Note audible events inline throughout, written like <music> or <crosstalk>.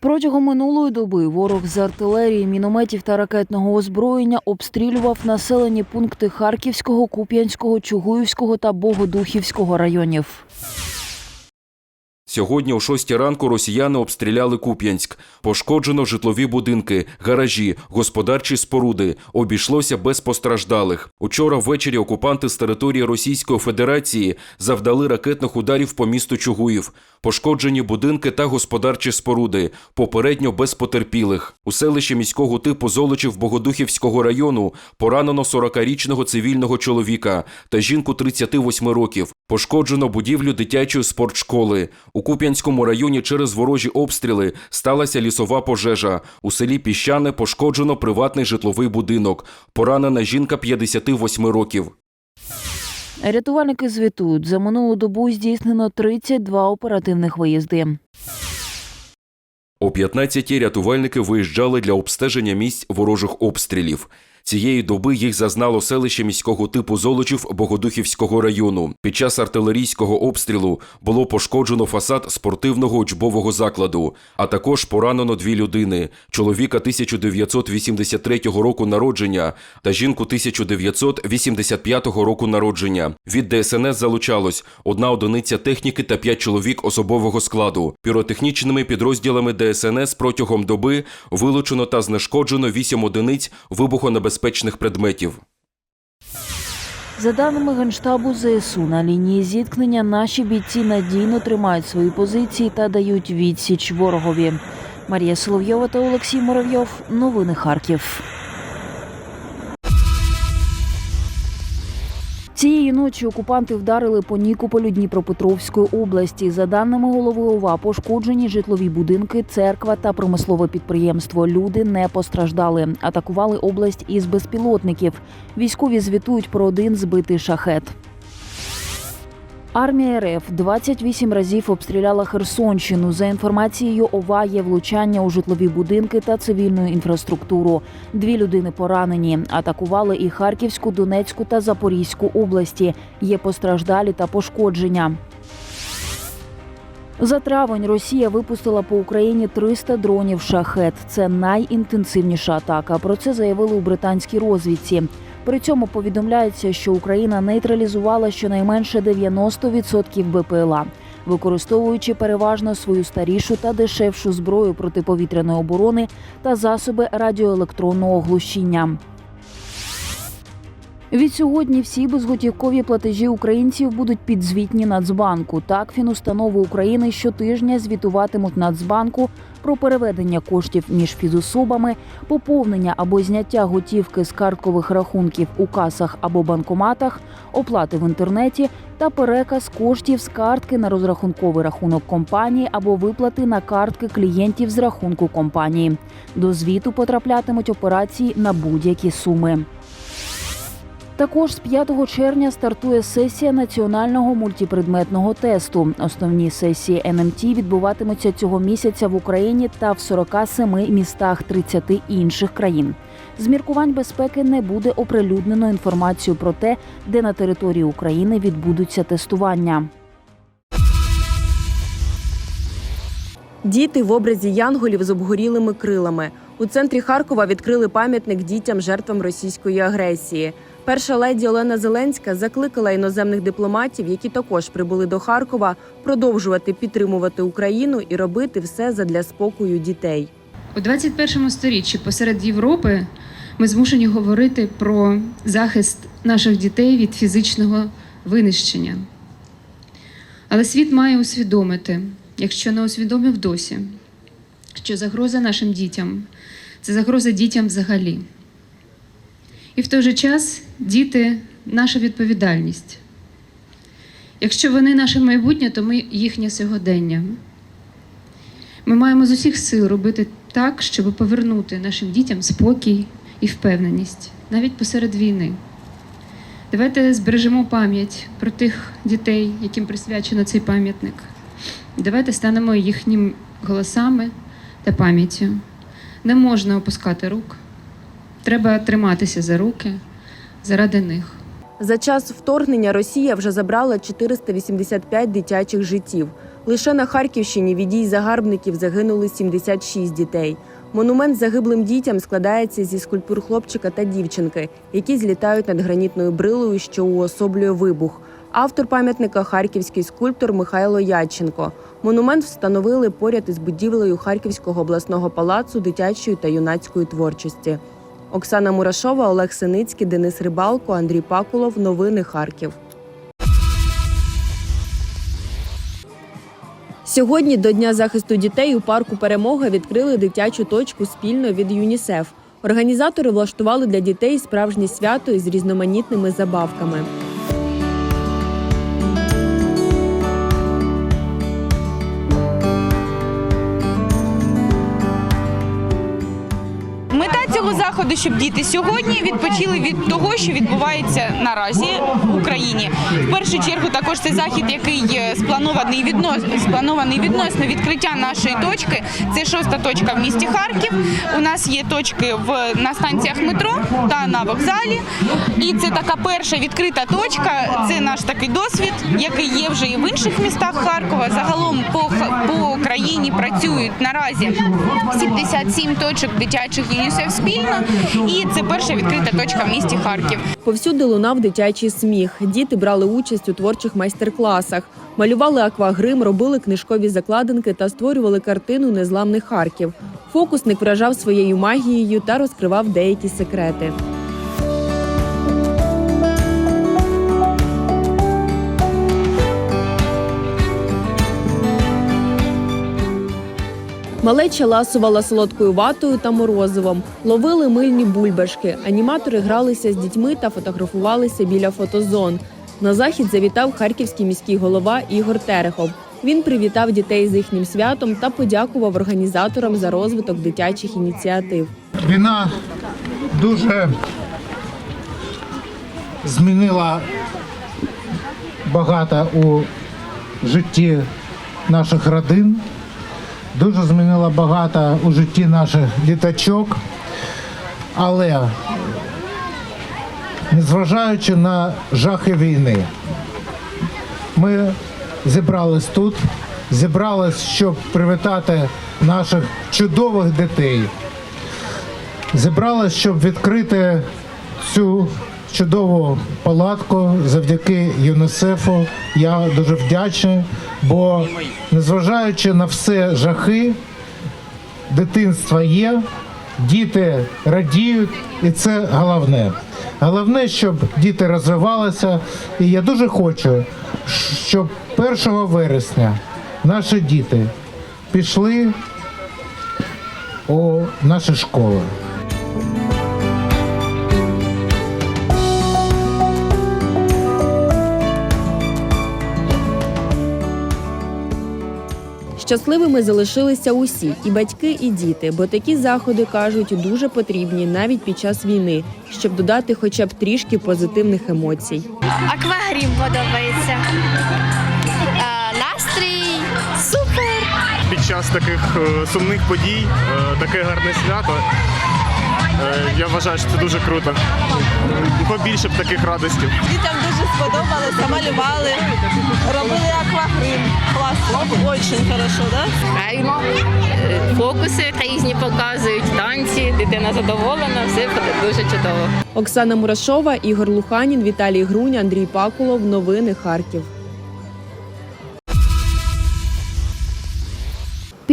Протягом минулої доби ворог з артилерії, мінометів та ракетного озброєння обстрілював населені пункти Харківського, Куп'янського, Чугуївського та Богодухівського районів. Сьогодні о 6 ранку росіяни обстріляли Куп'янськ. Пошкоджено житлові будинки, гаражі, господарчі споруди. Обійшлося без постраждалих. Учора ввечері окупанти з території Російської Федерації завдали ракетних ударів по місту Чугуїв. Пошкоджені будинки та господарчі споруди, попередньо без потерпілих. У селищі міського типу Золочів Богодухівського району поранено 40-річного цивільного чоловіка та жінку 38 років. Пошкоджено будівлю дитячої спортшколи. У Куп'янському районі через ворожі обстріли сталася лісова пожежа. У селі Піщане пошкоджено приватний житловий будинок. Поранена жінка 58 років. Рятувальники звітують, за минулу добу здійснено 32 оперативних виїзди. О 15-й рятувальники виїжджали для обстеження місць ворожих обстрілів. Цієї доби їх зазнало селище міського типу Золочів Богодухівського району. Під час артилерійського обстрілу було пошкоджено фасад спортивного учбового закладу, а також поранено дві людини: чоловіка 1983 року народження та жінку 1985 року народження. Від ДСНС залучалось одна одиниця техніки та п'ять чоловік особового складу. Піротехнічними підрозділами ДСНС протягом доби вилучено та знешкоджено вісім одиниць вибухонебезпечних предметів. За даними Генштабу ЗСУ, на лінії зіткнення наші бійці надійно тримають свої позиції та дають відсіч ворогові. Марія Соловйова та Олексій Муравйов. Новини Харків. Цієї ночі окупанти вдарили по Нікополю Дніпропетровської області. За даними голови ОВА, пошкоджені житлові будинки, церква та промислове підприємство. Люди не постраждали. Атакували область із безпілотників. Військові звітують про один збитий шахет. Армія РФ 28 разів обстріляла Херсонщину. За інформацією ОВА є влучання у житлові будинки та цивільну інфраструктуру. Дві людини поранені. Атакували і Харківську, Донецьку та Запорізьку області. Є постраждалі та пошкодження. За травень Росія випустила по Україні 300 дронів шахет. Це найінтенсивніша атака. Про це заявили у британській розвідці. При цьому повідомляється, що Україна нейтралізувала щонайменше 90% БПЛА, використовуючи переважно свою старішу та дешевшу зброю протиповітряної оборони та засоби радіоелектронного глушіння. Від сьогодні всі безготівкові платежі українців будуть підзвітні Нацбанку. Так, фінустанови України щотижня звітуватимуть Нацбанку про переведення коштів між фізособами, поповнення або зняття готівки з карткових рахунків у касах або банкоматах, оплати в інтернеті та переказ коштів з картки на розрахунковий рахунок компанії або виплати на картки клієнтів з рахунку компанії. До звіту потраплятимуть операції на будь-які суми. Також з 5 червня стартує сесія національного мультипредметного тесту. Основні сесії НМТ відбуватимуться цього місяця в Україні та в 47 містах 30 інших країн. З міркувань безпеки не буде оприлюднено інформацію про те, де на території України відбудуться тестування. Діти в образі янголів з обгорілими крилами. У центрі Харкова відкрили пам'ятник дітям жертвам російської агресії. Перша леді Олена Зеленська закликала іноземних дипломатів, які також прибули до Харкова, продовжувати підтримувати Україну і робити все задля спокою дітей. У 21 сторіччі посеред Європи ми змушені говорити про захист наших дітей від фізичного винищення. Але світ має усвідомити, якщо не усвідомив досі, що загроза нашим дітям це загроза дітям взагалі. І в той же час діти наша відповідальність. Якщо вони наше майбутнє, то ми їхнє сьогодення. Ми маємо з усіх сил робити так, щоб повернути нашим дітям спокій і впевненість, навіть посеред війни. Давайте збережемо пам'ять про тих дітей, яким присвячено цей пам'ятник. Давайте станемо їхніми голосами та пам'яттю. Не можна опускати рук. Треба триматися за руки заради них. За час вторгнення Росія вже забрала 485 дитячих життів. Лише на Харківщині від дій загарбників загинули 76 дітей. Монумент загиблим дітям складається зі скульптур хлопчика та дівчинки, які злітають над гранітною брилою, що уособлює вибух. Автор пам'ятника харківський скульптор Михайло Ядченко. Монумент встановили поряд із будівлею Харківського обласного палацу дитячої та юнацької творчості. Оксана Мурашова, Олег Синицький, Денис Рибалко, Андрій Пакулов. Новини Харків. Сьогодні до Дня захисту дітей у парку Перемога відкрили дитячу точку спільно від ЮНІСЕФ. Організатори влаштували для дітей справжнє свято із різноманітними забавками. Заходу, щоб діти сьогодні відпочили від того, що відбувається наразі в Україні. В першу чергу, також це захід, який е, спланований віднос спланований відносно відкриття нашої точки. Це шоста точка в місті Харків. У нас є точки в на станціях метро та на вокзалі. І це така перша відкрита точка. Це наш такий досвід, який є вже і в інших містах Харкова. Загалом по по Україні працюють наразі 77 точок дитячих ЮНІСЕФ спільно, і це перша відкрита точка в місті Харків. Повсюди лунав дитячий сміх. Діти брали участь у творчих майстер-класах, малювали аквагрим, робили книжкові закладинки та створювали картину незламних Харків. Фокусник вражав своєю магією та розкривав деякі секрети. Малеча ласувала солодкою ватою та морозивом, ловили мильні бульбашки. Аніматори гралися з дітьми та фотографувалися біля фотозон. На захід завітав харківський міський голова Ігор Терехов. Він привітав дітей з їхнім святом та подякував організаторам за розвиток дитячих ініціатив. Війна дуже змінила багато у житті наших родин, дуже змінила багато у житті наших діточок. Але незважаючи на жахи війни, ми зібрались тут, зібрались, щоб привітати наших чудових дітей зібралась, щоб відкрити цю чудову палатку завдяки ЮНІСЕФу. Я дуже вдячний, бо незважаючи на все жахи, дитинство є, діти радіють, і це головне. Головне, щоб діти розвивалися. І я дуже хочу, щоб 1 вересня наші діти пішли у наші школи. Щасливими залишилися усі і батьки, і діти, бо такі заходи кажуть дуже потрібні навіть під час війни, щоб додати хоча б трішки позитивних емоцій. Акваріум подобається. Настрій супер. під час таких е, сумних подій е, таке гарне свято. Е, Я вважаю, що це дуже круто. Побільше б таких радостей. Замалювали, сподобалося, малювали, робили аквагрим. Класно, дуже хорошо, да? Правильно. Е, Фокуси різні показують, танці, дитина задоволена, все дуже чудово. Оксана Мурашова, Ігор Луханін, Віталій Грунь, Андрій Пакулов. Новини Харків.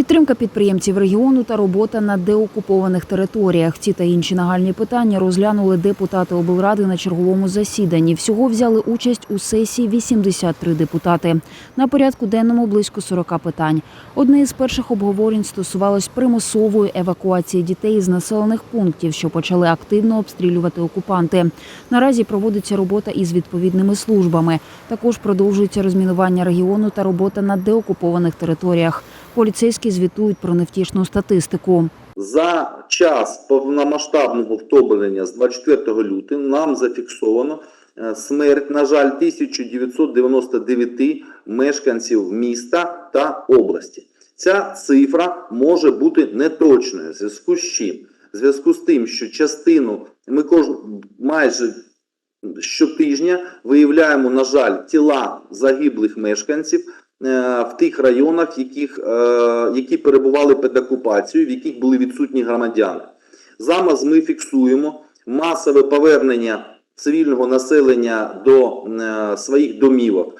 Підтримка підприємців регіону та робота на деокупованих територіях. Ці та інші нагальні питання розглянули депутати облради на черговому засіданні. Всього взяли участь у сесії 83 депутати. На порядку денному близько 40 питань. Одне із перших обговорень стосувалось примусової евакуації дітей з населених пунктів, що почали активно обстрілювати окупанти. Наразі проводиться робота із відповідними службами. Також продовжується розмінування регіону та робота на деокупованих територіях. Поліцейські звітують про невтішну статистику. За час повномасштабного вторгнення з 24 лютого нам зафіксовано е, смерть, на жаль, 1999 мешканців міста та області. Ця цифра може бути неточною. В зв'язку з чим? В зв'язку з тим, що частину ми кож... майже щотижня виявляємо, на жаль, тіла загиблих мешканців в тих районах, яких, е, які перебували під окупацією, в яких були відсутні громадяни. Зараз ми фіксуємо масове повернення цивільного населення до е, своїх домівок е,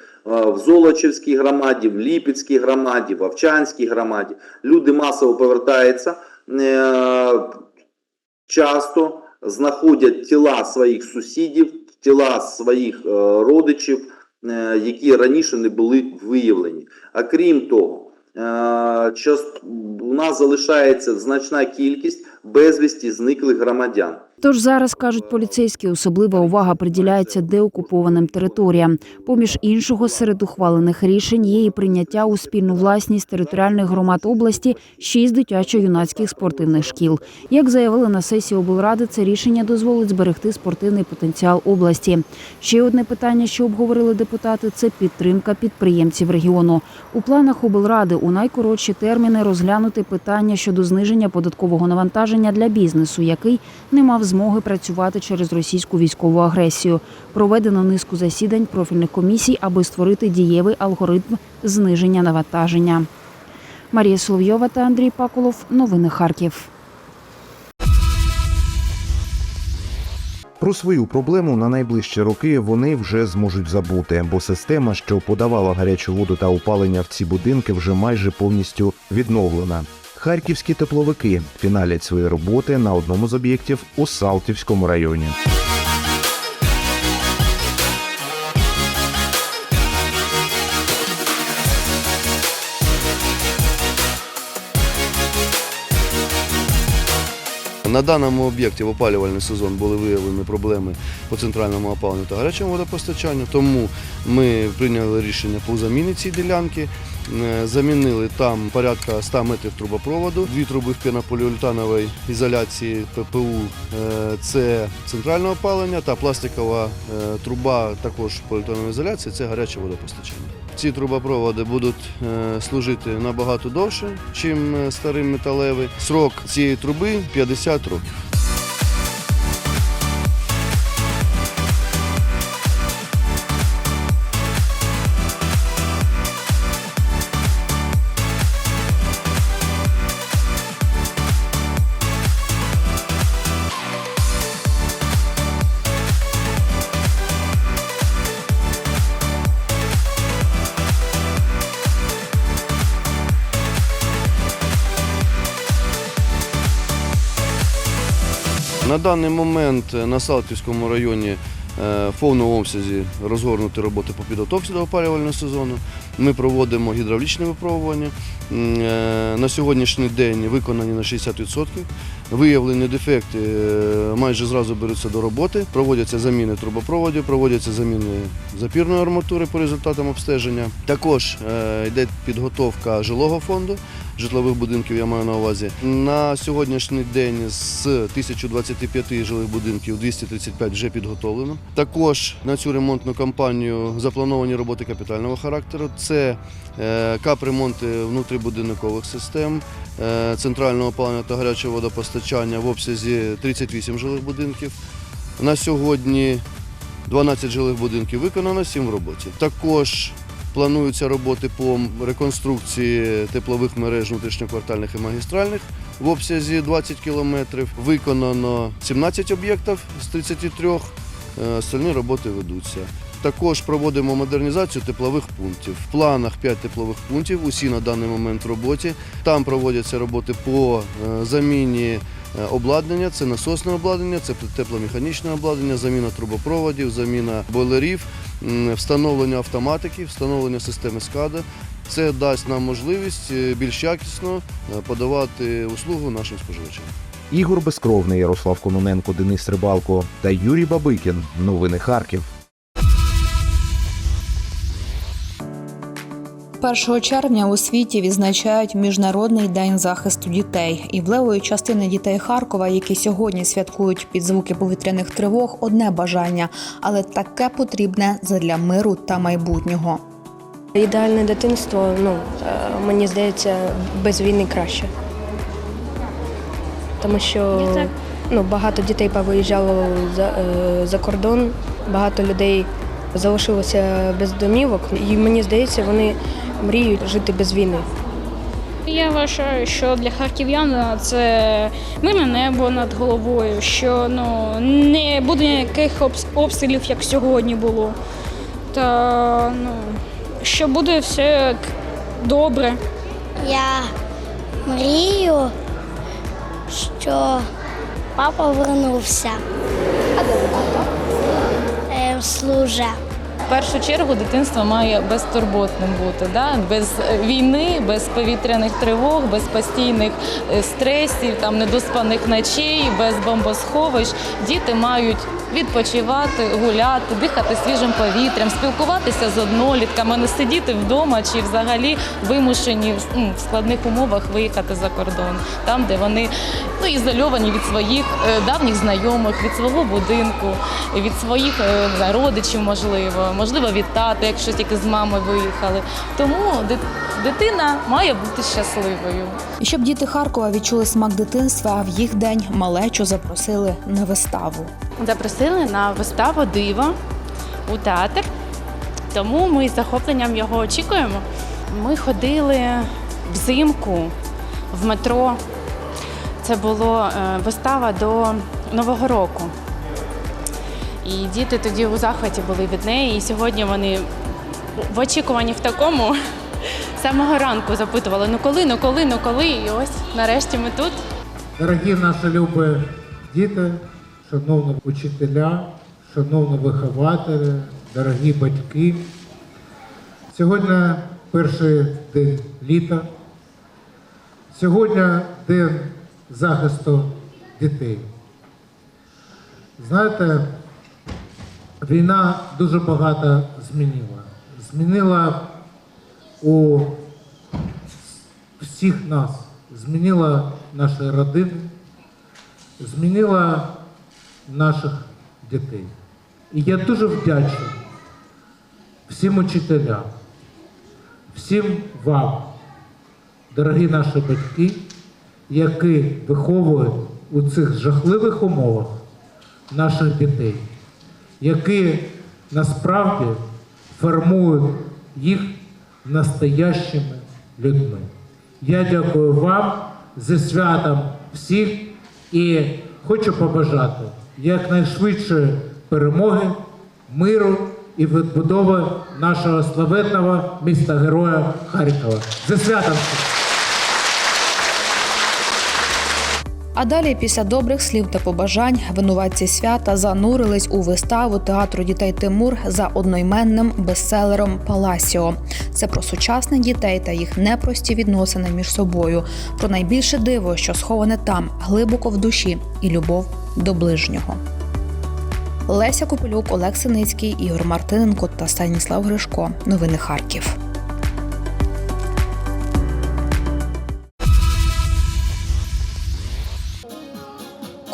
в Золочівській громаді, в Ліпецькій громаді, в Овчанській громаді. Люди масово повертаються, е, часто знаходять тіла своїх сусідів, тіла своїх е, родичів, е, які раніше не були виявлені. А крім того, е, у нас залишається значна кількість безвісті зниклих громадян. Тож зараз кажуть поліцейські, особлива увага приділяється деокупованим територіям. Поміж іншого, серед ухвалених рішень є і прийняття у спільну власність територіальних громад області шість дитячо-юнацьких спортивних шкіл. Як заявили на сесії облради, це рішення дозволить зберегти спортивний потенціал області. Ще одне питання, що обговорили депутати, це підтримка підприємців регіону. У планах облради у найкоротші терміни розглянути питання щодо зниження податкового навантаження для бізнесу, який не мав змоги працювати через російську військову агресію. Проведено низку засідань профільних комісій, аби створити дієвий алгоритм зниження навантаження. Марія Соловйова та Андрій Паколов. Новини Харків. Про свою проблему на найближчі роки вони вже зможуть забути, бо система, що подавала гарячу воду та опалення в ці будинки, вже майже повністю відновлена. Харківські тепловики фіналять свої роботи на одному з об'єктів у Салтівському районі. На даному об'єкті в опалювальний сезон були виявлені проблеми по центральному опаленню та гарячому водопостачанню, тому ми прийняли рішення по заміні цієї ділянки. Е, Замінили там порядка 100 метрів трубопроводу, дві труби в пінополіуретановій ізоляції ППУ е, це центральне опалення та пластикова е, труба також поліуретанової ізоляції це гаряче водопостачання. Ці трубопроводи будуть служити набагато довше, ніж старий металевий. Срок цієї труби 50 років. На даний момент на Салтівському районі е, в повному обсязі розгорнуті роботи по підготовці до опалювального сезону. Ми проводимо гідравлічне випробування. Е, На сьогоднішній день виконані на 60%. Виявлені дефекти е, майже зразу беруться до роботи. Проводяться заміни трубопроводів, проводяться заміни запірної арматури по результатам обстеження. Також е, йде підготовка жилого фонду житлових будинків, я маю на увазі. На сьогоднішній день з 1025 жилих будинків 235 вже підготовлено. Також на цю ремонтну кампанію заплановані роботи капітального характеру. Це е, капремонти внутрібудинкових систем, е, центрального опалення та гарячого водопостачання в обсязі 38 жилих будинків. На сьогодні 12 жилих будинків виконано, 7 в роботі. Також Плануються роботи по реконструкції теплових мереж внутрішньоквартальних і магістральних в обсязі 20 кілометрів. Виконано 17 об'єктів з 33, е, остальні роботи ведуться. Також проводимо модернізацію теплових пунктів. В планах 5 теплових пунктів, усі на даний момент в роботі. Там проводяться роботи по е, заміні обладнання, це насосне обладнання, це тепломеханічне обладнання, заміна трубопроводів, заміна бойлерів, встановлення автоматики, встановлення системи СКАДА. Це дасть нам можливість е, більш якісно е, подавати услугу нашим споживачам. Ігор Безкровний, Ярослав Кононенко, Денис Рибалко та Юрій Бабикін. Новини Харків. 1 червня у світі відзначають Міжнародний день захисту дітей. І в левої частини дітей Харкова, які сьогодні святкують під звуки повітряних тривог, одне бажання, але таке потрібне задля миру та майбутнього. Ідеальне дитинство, ну е, мені здається, без війни краще. Тому що ну, багато дітей повиїжджало за, е, за кордон, багато людей залишилися без домівок, і мені здається, вони мріють жити без війни. Я вважаю, що для харків'ян це мирне небо над головою, що ну не буде ніяких обс- обстрілів, як сьогодні було. Та ну що буде все добре. Я мрію, що папа вернувся. А де папа? Служа. В першу чергу дитинство має безтурботним бути, да? без е, війни, без повітряних тривог, без постійних е, стресів, там недоспаних ночей, без бомбосховищ. Діти мають відпочивати, гуляти, дихати свіжим повітрям, спілкуватися з однолітками, не сидіти вдома чи взагалі вимушені в складних умовах виїхати за кордон, там, де вони ну, ізольовані від своїх е, давніх знайомих, від свого будинку, від своїх е, родичів, можливо, можливо, від тата, якщо тільки з мамою виїхали. Тому дитина має бути щасливою. І щоб діти Харкова відчули смак дитинства, в їх день малечу запросили на виставу. Запросили на виставу диво у театр, тому ми з захопленням його очікуємо. Ми ходили взимку в метро. Це була вистава до Нового року. І діти тоді у захваті були від неї. І сьогодні вони в очікуванні в такому самого ранку запитували: ну коли, ну коли, ну коли? І ось нарешті ми тут. Дорогі наші любі діти, шановні учителя, шановні вихователі, дорогі батьки. Сьогодні перший день літа. Сьогодні день захисту дітей. Знаєте, війна дуже багато змінила. Змінила у всіх нас, змінила наші родини, змінила наших дітей. І я дуже вдячний всім учителям, всім вам, дорогі наші батьки, які виховують у цих жахливих умовах наших дітей, які насправді формують їх настоящими людьми. Я дякую вам зі святом всіх і хочу побажати якнайшвидшої перемоги, миру і відбудови нашого славетного міста Героя Харкова. Зі святом! всіх! А далі, після добрих слів та побажань, винуватці свята занурились у виставу театру дітей Тимур за одноіменним бестселером Паласіо. Це про сучасних дітей та їх непрості відносини між собою, про найбільше диво, що сховане там, глибоко в душі, і любов до ближнього. Леся Копилюк, Олег Синицький, Ігор Мартиненко та Станіслав Гришко. Новини Харків.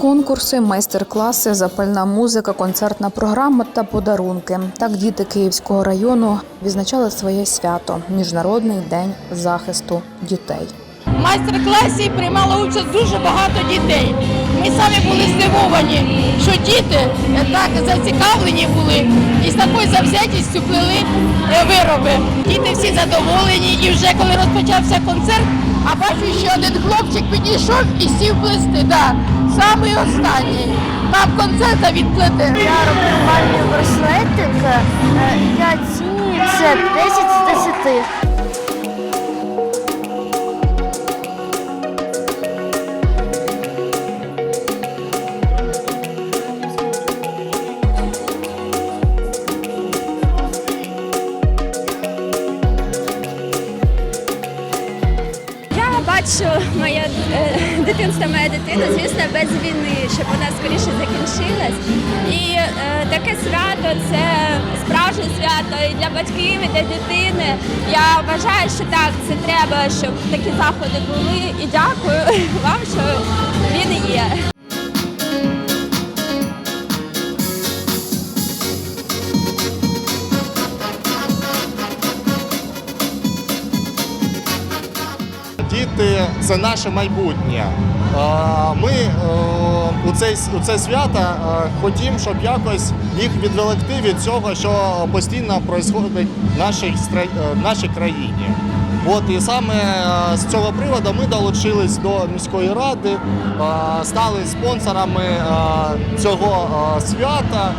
Конкурси, майстер-класи, запальна музика, концертна програма та подарунки. Так діти Київського району відзначали своє свято Міжнародний день захисту дітей. В майстер-класі приймало участь дуже багато дітей. Ми самі були здивовані, що діти так зацікавлені були і з такою завзятістю плели е, вироби. Діти всі задоволені, і вже коли розпочався концерт, а бачу, що один хлопчик підійшов і сів плести. Да, самий останній. Нам концерта відплити. Я роблю бальний браслетик. Я оцінюю це 10 з 10. Дитинство, моя дитина, звісно, без війни, щоб вона скоріше закінчилась. І е, таке свято це справжнє свято і для батьків, і для дитини. Я вважаю, що так, це треба, щоб такі заходи були. І дякую <laughs> вам, що він є. Це наше майбутнє. Ми е, у це, у це свято е, хотімо, щоб якось їх відволікти від цього, що постійно відбувається в нашій, е, в нашій країні. От і саме з цього приводу ми долучились до міської ради, стали спонсорами цього свята.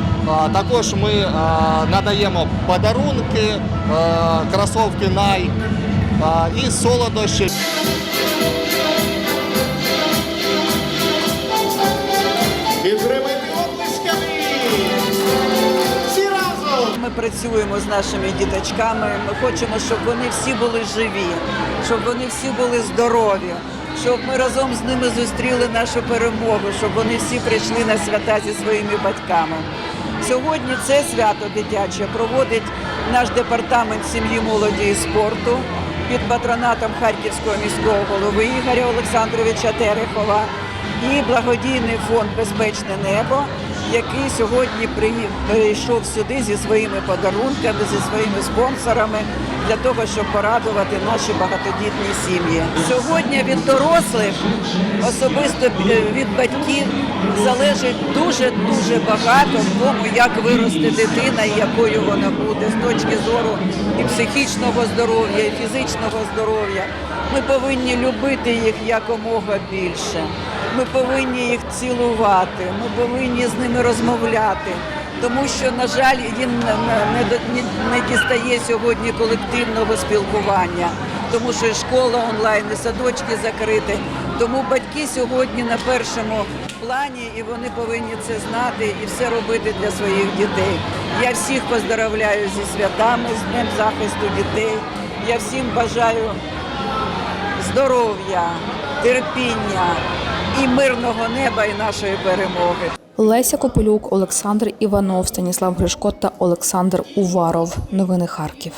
Також ми надаємо подарунки, кросовки Nike і солодощі. Працюємо з нашими діточками. Ми хочемо, щоб вони всі були живі, щоб вони всі були здорові, щоб ми разом з ними зустріли нашу перемогу, щоб вони всі прийшли на свята зі своїми батьками. Сьогодні це свято дитяче проводить наш департамент сім'ї, молоді і спорту під патронатом Харківського міського голови Ігоря Олександровича Терехова і благодійний фонд Безпечне небо, який сьогодні прийшов сюди зі своїми подарунками, зі своїми спонсорами для того, щоб порадувати наші багатодітні сім'ї. Сьогодні від дорослих, особисто е, від батьків, залежить дуже дуже багато в тому, як виросте дитина і якою вона буде з точки зору і психічного здоров'я, і фізичного здоров'я. Ми повинні любити їх якомога більше. Ми повинні їх цілувати, ми повинні з ними розмовляти. Тому що, на жаль, їм не, дістає сьогодні колективного спілкування, тому що школа онлайн, і садочки закриті. Тому батьки сьогодні на першому плані і вони повинні це знати і все робити для своїх дітей. Я всіх поздравляю зі святами, з Днем захисту дітей. Я всім бажаю здоров'я, терпіння і мирного неба, і нашої перемоги. Леся Копилюк, Олександр Іванов, Станіслав Гришко та Олександр Уваров. Новини Харків.